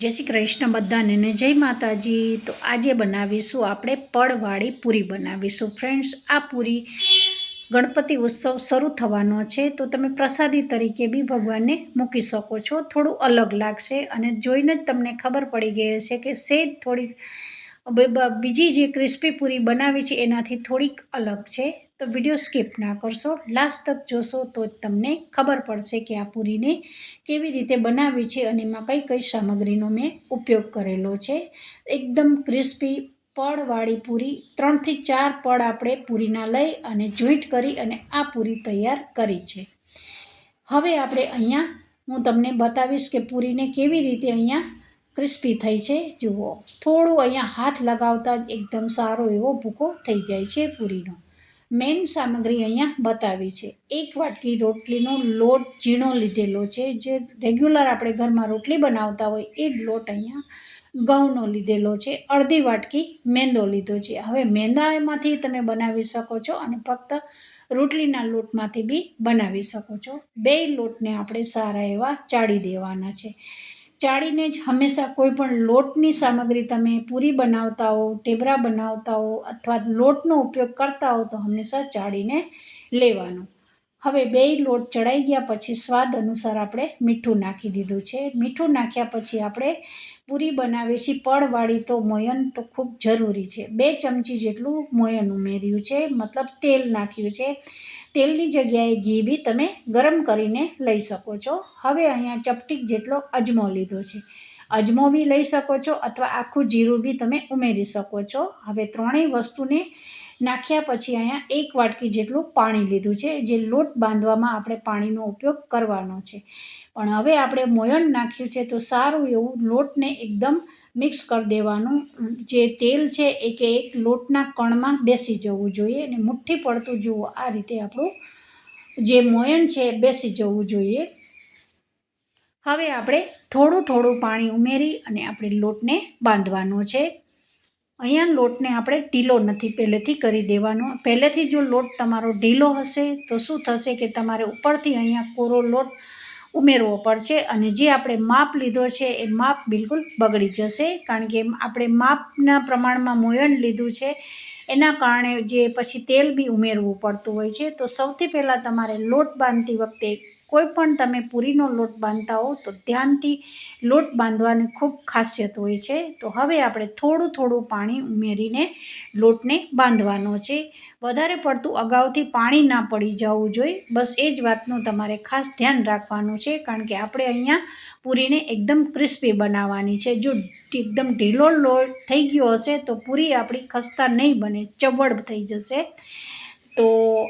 જય શ્રી કૃષ્ણ બધાને જય માતાજી. તો આજે બનાવીશું આપણે પડવાળી પૂરી બનાવીશું. ફ્રેન્ડ્સ, આ પૂરી ગણપતિ ઉત્સવ શરૂ થવાનો છે. તો તમે પ્રસાદી તરીકે બી ભગવાનને મૂકી શકો છો. થોડું અલગ લાગશે અને જોઈને જ તમને ખબર પડી ગઈ હશે કે સેજ થોડીક બીજી જે ક્રિસ્પી પૂરી બનાવી છે, એનાથી થોડીક અલગ છે. તો વીડિયો સ્કીપ ના કરશો. લાસ્ટ તક જોશો તો જ તમને ખબર પડશે કે આ પૂરીને કેવી રીતે બનાવી છે અને એમાં કઈ કઈ સામગ્રીનો મેં ઉપયોગ કરેલો છે. એકદમ ક્રિસ્પી પડવાળી પૂરી, ત્રણથી ચાર પડ આપણે પૂરીના લઈ અને જોઈન્ટ કરી અને આ પૂરી તૈયાર કરી છે. હવે આપણે અહીંયા હું તમને બતાવીશ કે પૂરીને કેવી રીતે અહીંયા ક્રિસ્પી થઈ છે. જુઓ, થોડું અહીંયા હાથ લગાવતા જ એકદમ સારો એવો ભૂકો થઈ જાય છે પૂરીનો. મેઇન સામગ્રી અહીંયા બતાવી છે. એક વાટકી રોટલીનો લોટ ઝીણો લીધેલો છે. જે રેગ્યુલર આપણે ઘરમાં રોટલી બનાવતા હોય એ લોટ અહીંયા ઘઉંનો લીધેલો છે. અડધી વાટકી મેંદો લીધો છે. હવે મેંદામાંથી તમે બનાવી શકો છો અને ફક્ત રોટલીના લોટમાંથી બી બનાવી શકો છો. બે લોટને આપણે સારા એવા ચાળી દેવાના છે. ચાળીને જ હંમેશા કોઈ પણ લોટની સામગ્રી તમે પૂરી બનાવતા હો, ટેબરા બનાવતા હો અથવા લોટનો ઉપયોગ કરતા હો તો હંમેશા ચાળીને લેવાનું. હવે બે લોટ ચડાઈ ગયા પછી સ્વાદ અનુસાર આપણે મીઠું નાખી દીધું છે. મીઠું નાખ્યા પછી આપણે પૂરી બનાવીએ છીએ પડવાળી તો મોયન તો ખૂબ જરૂરી છે. બે ચમચી જેટલું મોયન ઉમેર્યું છે. મતલબ તેલ નાખ્યું છે. તેલની જગ્યાએ ઘી બી તમે ગરમ કરીને લઈ શકો છો. હવે અહીંયા ચપટીક જેટલો અજમો લીધો છે. અજમો બી લઈ શકો છો અથવા આખું જીરું બી તમે ઉમેરી શકો છો. હવે ત્રણેય વસ્તુને નાખ્યા પછી અહીંયા એક વાટકી જેટલું પાણી લીધું છે, જે લોટ બાંધવામાં આપણે પાણીનો ઉપયોગ કરવાનો છે. પણ હવે આપણે મોયણ નાખ્યું છે, તો સારું એવું લોટને એકદમ મિક્સ કરી દેવાનું. જે તેલ છે એ કે એક લોટના કણમાં બેસી જવું જોઈએ અને મુઠ્ઠી પડતું જુઓ, આ રીતે આપણું જે મોયણ છે, એ બેસી જવું જોઈએ. હવે આપણે થોડું થોડું પાણી ઉમેરી અને આપણે લોટને બાંધવાનો છે. અહીંયા લોટને આપણે ઢીલો નથી પહેલેથી કરી દેવાનો. પહેલેથી જો લોટ તમારો ઢીલો હશે તો શું થશે કે તમારે ઉપરથી અહીંયા કોરો લોટ ઉમેરવો પડશે અને જે આપણે માપ લીધો છે એ માપ બિલકુલ બગડી જશે. કારણ કે આપણે માપના પ્રમાણમાં મોયણ લીધું છે, એના કારણે જે પછી તેલ બી ઉમેરવું પડતું હોય છે. તો સૌથી પહેલાં તમારે લોટ બાંધતી વખતે કોઈ પણ તમે પૂરીનો લોટ બાંધતા હો તો ધ્યાનથી લોટ બાંધવાની ખૂબ ખાસિયત હોય છે. તો હવે આપણે થોડું થોડું પાણી ઉમેરીને લોટને બાંધવાનો છે. વધારે પડતું અગાઉથી પાણી ના પડી જવું જોઈએ. બસ એ જ વાતનું તમારે ખાસ ધ્યાન રાખવાનું છે. કારણ કે આપણે અહીંયા પૂરીને એકદમ ક્રિસ્પી બનાવવાની છે. જો એકદમ ઢીલો લોટ થઈ ગયો હશે તો પૂરી આપણી ખસ્તા નહીં બને ચવડ થઈ જશે. તો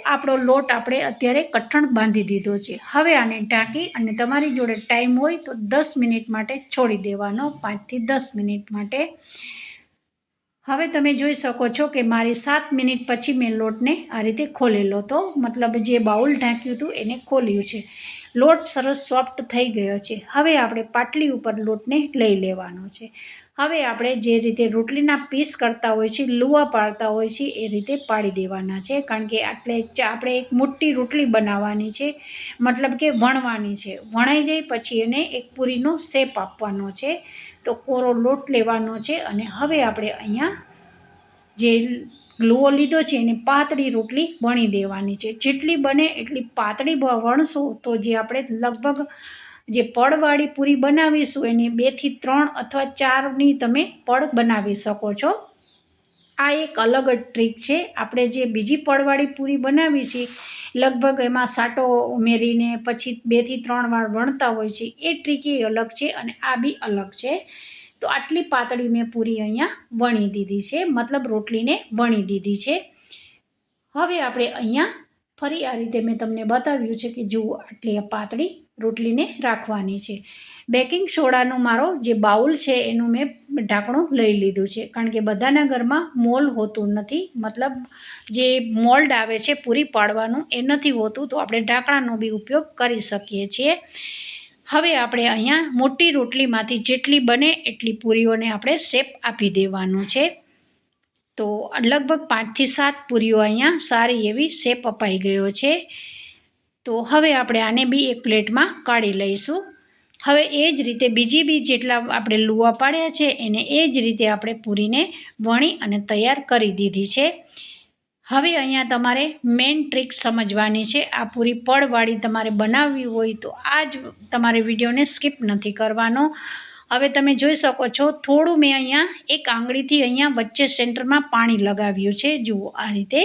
આપણો લોટ આપણે અત્યારે કઠણ બાંધી દીધો છે. હવે આને ઢાંકી અને તમારી જોડે ટાઈમ હોય તો દસ મિનિટ માટે છોડી દેવાનો પાંચથી દસ મિનિટ માટે. હવે તમે જોઈ શકો છો કે મારી સાત મિનિટ પછી મેં લોટને આ રીતે ખોલેલો હતો મતલબ જે બાઉલ ઢાંક્યું હતું એને ખોલ્યું છે. લોટ સરસ સોફ્ટ થઈ ગયો છે. હવે આપણે પાટલી ઉપર લોટને લઈ લેવાનો છે. હવે આપણે જે રીતે રોટલીના પીસ કરતા હોય છે, લુવા પાડતા હોય છે, એ રીતે પાડી દેવાના છે. કારણ કે આટલે આપણે એક મોટી રોટલી બનાવવાની છે. મતલબ કે વણવાની છે. વણાઈ જાય પછી એને એક પૂરીનો શેપ આપવાનો છે. તો કોરો લોટ લેવાનો છે અને હવે આપણે અહીંયા જે લુઓ લીધો છે એને પાતળી રોટલી વણી દેવાની છે. જેટલી બને એટલી પાતળી વણશું તો જે આપણે લગભગ જે પડવાળી પૂરી બનાવીશું એની બેથી ત્રણ અથવા ચારની તમે પડ બનાવી શકો છો. આ એક અલગ જ ટ્રીક છે. આપણે જે બીજી પડવાળી પૂરી બનાવી છે, લગભગ એમાં સાટો ઉમેરીને પછી બેથી ત્રણ વાર વણતા હોય છે, એ ટ્રીક એ અલગ છે અને આ બી અલગ છે. તો આટલી પાતળી મેં પૂરી અહીંયા વણી દીધી છે, મતલબ રોટલીને વણી દીધી છે. હવે આપણે અહીંયા ફરી આ રીતે મેં તમને બતાવ્યું છે કે જુઓ આટલી પાતળી રોટલીને રાખવાની છે. બેકિંગ સોડાનો મારો જે બાઉલ છે એનું મેં ઢાંકણું લઈ લીધું છે, કારણ કે બધાના ઘરમાં મોલ હોતું નથી, મતલબ જે મોલ્ડ આવે છે પૂરી પાડવાનું એ નથી હોતું, તો આપણે ઢાંકણાનો બી ઉપયોગ કરી શકીએ છીએ. હવે આપણે અહીંયા મોટી રોટલીમાંથી જેટલી બને એટલી પૂરીઓને આપણે શેપ આપી દેવાનું છે. તો લગભગ પાંચથી સાત પૂરીઓ અહીંયા સારી એવી શેપ અપાઈ ગયો છે. તો હવે આપણે આને બી એક પ્લેટમાં કાઢી લઈશું. હવે એ જ રીતે બીજી બી જેટલા આપણે લુવા પાડ્યા છે, એને એ જ રીતે આપણે પૂરીને વણી અને તૈયાર કરી દીધી છે. હવે અહીંયા તમારે મેઇન ટ્રીક સમજવાની છે. આ પૂરી પડવાળી તમારે બનાવવી હોય તો આ જ તમારે વિડીયોને સ્કીપ નથી કરવાનો. હવે તમે જોઈ શકો છો, થોડું મેં અહીંયા એક આંગળીથી અહીંયા વચ્ચે સેન્ટરમાં પાણી લગાવ્યું છે. જુઓ આ રીતે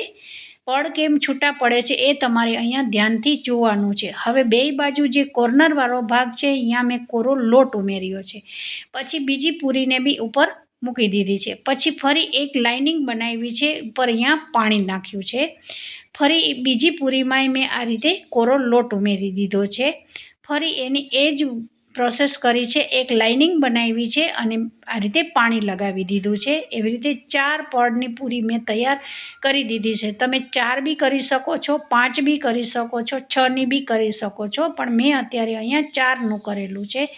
પડ કેમ છૂટા પડે છે એ તમારે અહીંયા ધ્યાનથી જોવાનું છે. હવે બે બાજુ જે કોર્નરવાળો ભાગ છે, અહીંયા મેં કોરો લોટ ઉમેર્યો છે. પછી બીજી પૂરીને બી ઉપર મૂકી દીધી છે. પછી ફરી એક લાઇનિંગ બનાવી છે, ઉપર અહીંયા પાણી નાખ્યું છે. ફરી બીજી પૂરીમાંય મેં આ રીતે કોરો લોટ ઉમેરી દીધો છે. ફરી એની એ જ પ્રોસેસ કરી છે, એક લાઇનિંગ બનાવી છે અને આ રીતે પાણી લગાવી દીધું છે. એવી રીતે ચાર પડની પૂરી મેં તૈયાર કરી દીધી છે. તમે ચાર બી કરી શકો છો, પાંચ બી કરી શકો છો છની બી કરી શકો છો, પણ મેં અત્યારે અહીંયા ચારનું કરેલું છે.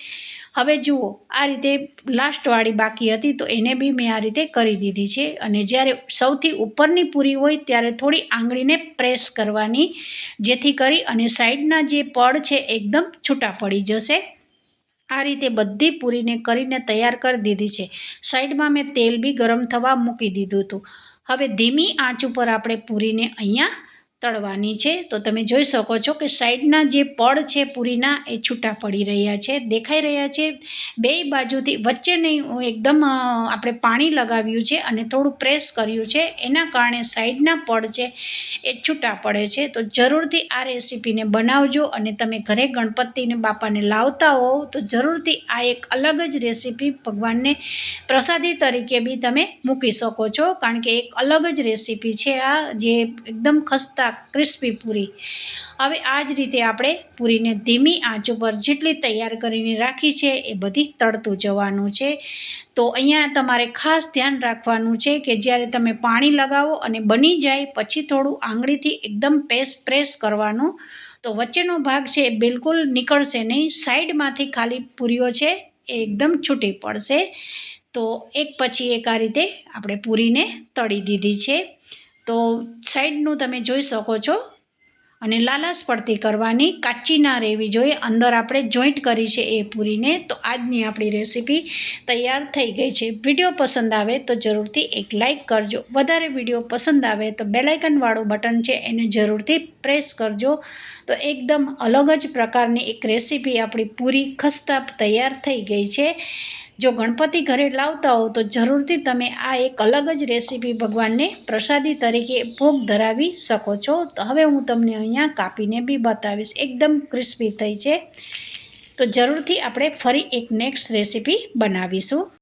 હવે જુઓ, આ રીતે લાસ્ટવાળી બાકી હતી તો એને બી મેં આ રીતે કરી દીધી છે અને જ્યારે સૌથી ઉપરની પૂરી હોય ત્યારે થોડી આંગળીને પ્રેસ કરવાની જેથી કરી અને સાઈડના જે પડ છે એકદમ છૂટા પડી જશે. આ રીતે બધી પૂરીને કરીને તૈયાર કરી દીધી છે. સાઈડમાં મેં તેલ બી ગરમ થવા મૂકી દીધું હતું. હવે ધીમી આંચ ઉપર આપણે પૂરીને અહીંયા તળવાની છે, તો તમે જોઈ શકો છો કે સાઈડના જે પડ છે પૂરીના એ છૂટા પડી રહ્યા છે, દેખાઈ રહ્યા છે. બે બાજુથી વચ્ચે નહીં એકદમ આપણે પાણી લગાવ્યું છે અને થોડું પ્રેસ કર્યું છે, એના કારણે સાઈડના પડ છે એ છૂટા પડે છે. તો જરૂરથી આ રેસીપીને બનાવજો અને તમે ઘરે ગણપતિને બાપાને લાવતા હોવ તો જરૂરથી આ એક અલગ જ રેસીપી ભગવાનને પ્રસાદી તરીકે બી તમે મૂકી શકો છો, કારણ કે એક અલગ જ રેસીપી છે આ, જે એકદમ ખસ્તા ક્રિસ્પી પૂરી. હવે આ જ રીતે આપણે પૂરીને ધીમી આંચ ઉપર જેટલી તૈયાર કરીને રાખી છે એ બધી તળતું જવાનું છે. તો અહીંયા તમારે ખાસ ધ્યાન રાખવાનું છે કે જ્યારે તમે પાણી લગાવો અને બની જાય પછી થોડું આંગળીથી એકદમ પેસ પ્રેસ કરવાનું. તો વચ્ચેનો ભાગ છે એ બિલકુલ નીકળશે નહીં. સાઈડમાંથી ખાલી પૂરીઓ છે એ એકદમ છૂટી પડશે. તો એક પછી એક આ રીતે આપણે પૂરીને તળી દીધી છે. તો સાઈડનું તમે જોઈ શકો છો. અને લાલાશ પડતી કરવાની કાચી ના રહેવી જોઈએ. અંદર આપણે જોઈન્ટ કરી છે એ પૂરીને. તો આજની આપણી રેસીપી તૈયાર થઈ ગઈ છે. વીડિયો પસંદ આવે તો જરૂરથી એક લાઇક કરજો. વધારે વીડિયો પસંદ આવે તો બેલાઇકનવાળું બટન છે એને જરૂરથી પ્રેસ કરજો. તો એકદમ અલગ જ પ્રકારની એક રેસીપી આપણી પૂરી ખસ્તા તૈયાર થઈ ગઈ છે. જો ગણપતિ ઘરે લાવતા હો, તો જરૂરથી તમે આ એક અલગ જ રેસીપી ભગવાનને પ્રસાદી તરીકે ભોગ ધરાવી શકો છો. તો હવે હું તમને અહીંયા કાપીને બી બતાવીશ. એકદમ ક્રિસ્પી થઈ છે. તો જરૂરથી આપણે ફરી એક નેક્સ્ટ રેસીપી બનાવીશું.